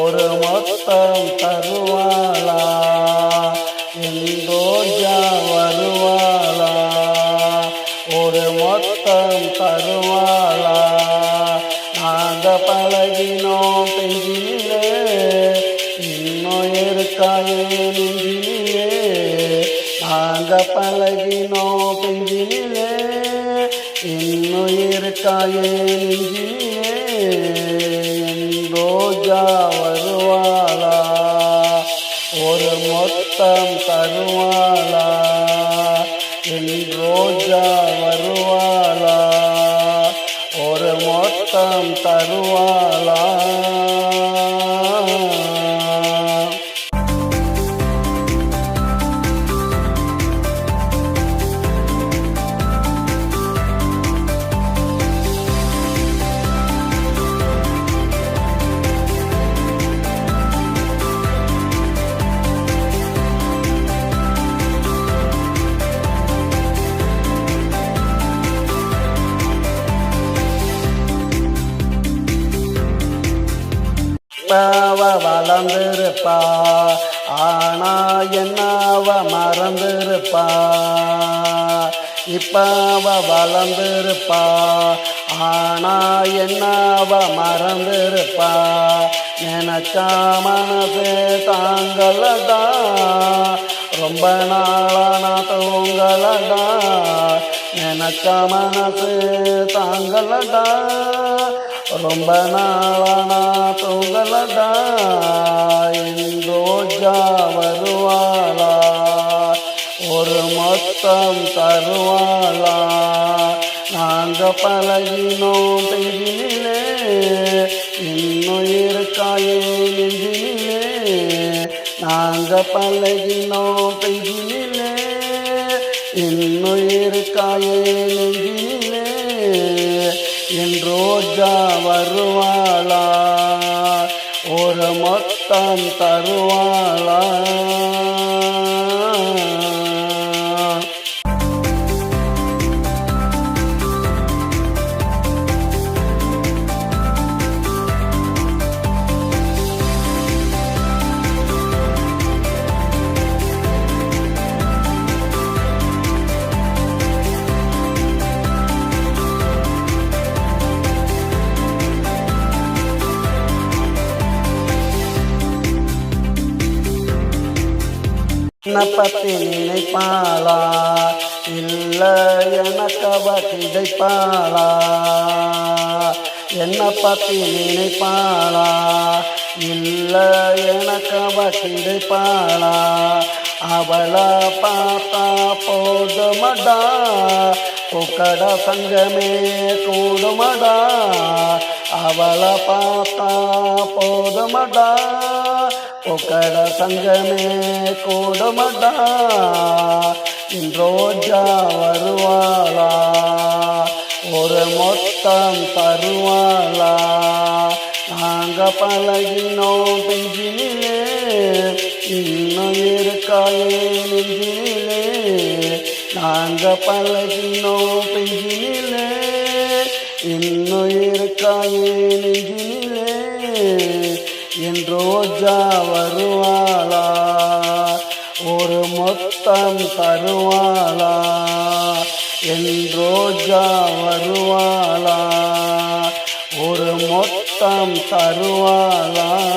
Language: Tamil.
ஒரு மொத்தம் தருவாளா? என் வருவாளா? ஒரு மொத்தம் தருவாளா? நாங்க பழகினோம் பெஞ்சிலே இன்னும் இருக்காயே நெஞ்சிலே. நாங்க பழகினோம் பெஞ்சிலே இன்னும் இருக்காயே நெஞ்சிலே. என் ரோஜா மொத்தம் தருவாளா? என் ரோஜா வருவாளா ஒரு மொத்தம் தருவாளா? இருப்பாவ வளர்ந்திருப்பா. ஆனா என்னாவ மறந்திருப்பா. இப்பாவ வளர்ந்திருப்பா. ஆனா என்னாவ மறந்திருப்பா. நினச்சா மனசு தாங்களதா ரொம்ப நாளான தூங்களடா மனது மனசு தாங்களடா ரொம்ப நாளானா தூங்களடா இந்தோஜா வருவாளா ஒரு மொத்தம் தருவாளா. நாங்க பழகினோம் பெஞ்சிலே இன்னும் இருக்காயே நெஞ்சிலே நாங்க பழகினோம் பெஞ்சிலே இன்னும் இருக்காயே நெஞ்சிலே என் ரோஜா வருவாளா? ஒரு மொத்தம் தருவாளா? பத்தி நினைப்பாளா இல்ல எனக்கு கிடைப்பாளா என்ன பத்தி நினைப்பாளா இல்ல எனக்கு அவ கிடைப்பாளா அவளை பார்த்தா போதுமடா? புக்கட சங்கமே கூடுமடா? அவளை பார்த்தா போதுமடா? ஒக்கட சங்கமே கூடுமடா. இன்றோஜா வருவாளா. ஒரு மொத்தம் தருவாளா. நாங்க பழகினோம் பெஞ்சிலே இன்னும் இருக்காயே நெஞ்சிலே நாங்க பழகினோம் பெஞ்சிலே இன்னும் இருக்காயே நெஞ்சிலே என் ரோஜா வருவாளா? ஒரு மொத்தம் தருவாளா? என் ரோஜா வருவாளா? ஒரு மொத்தம் தருவாளா?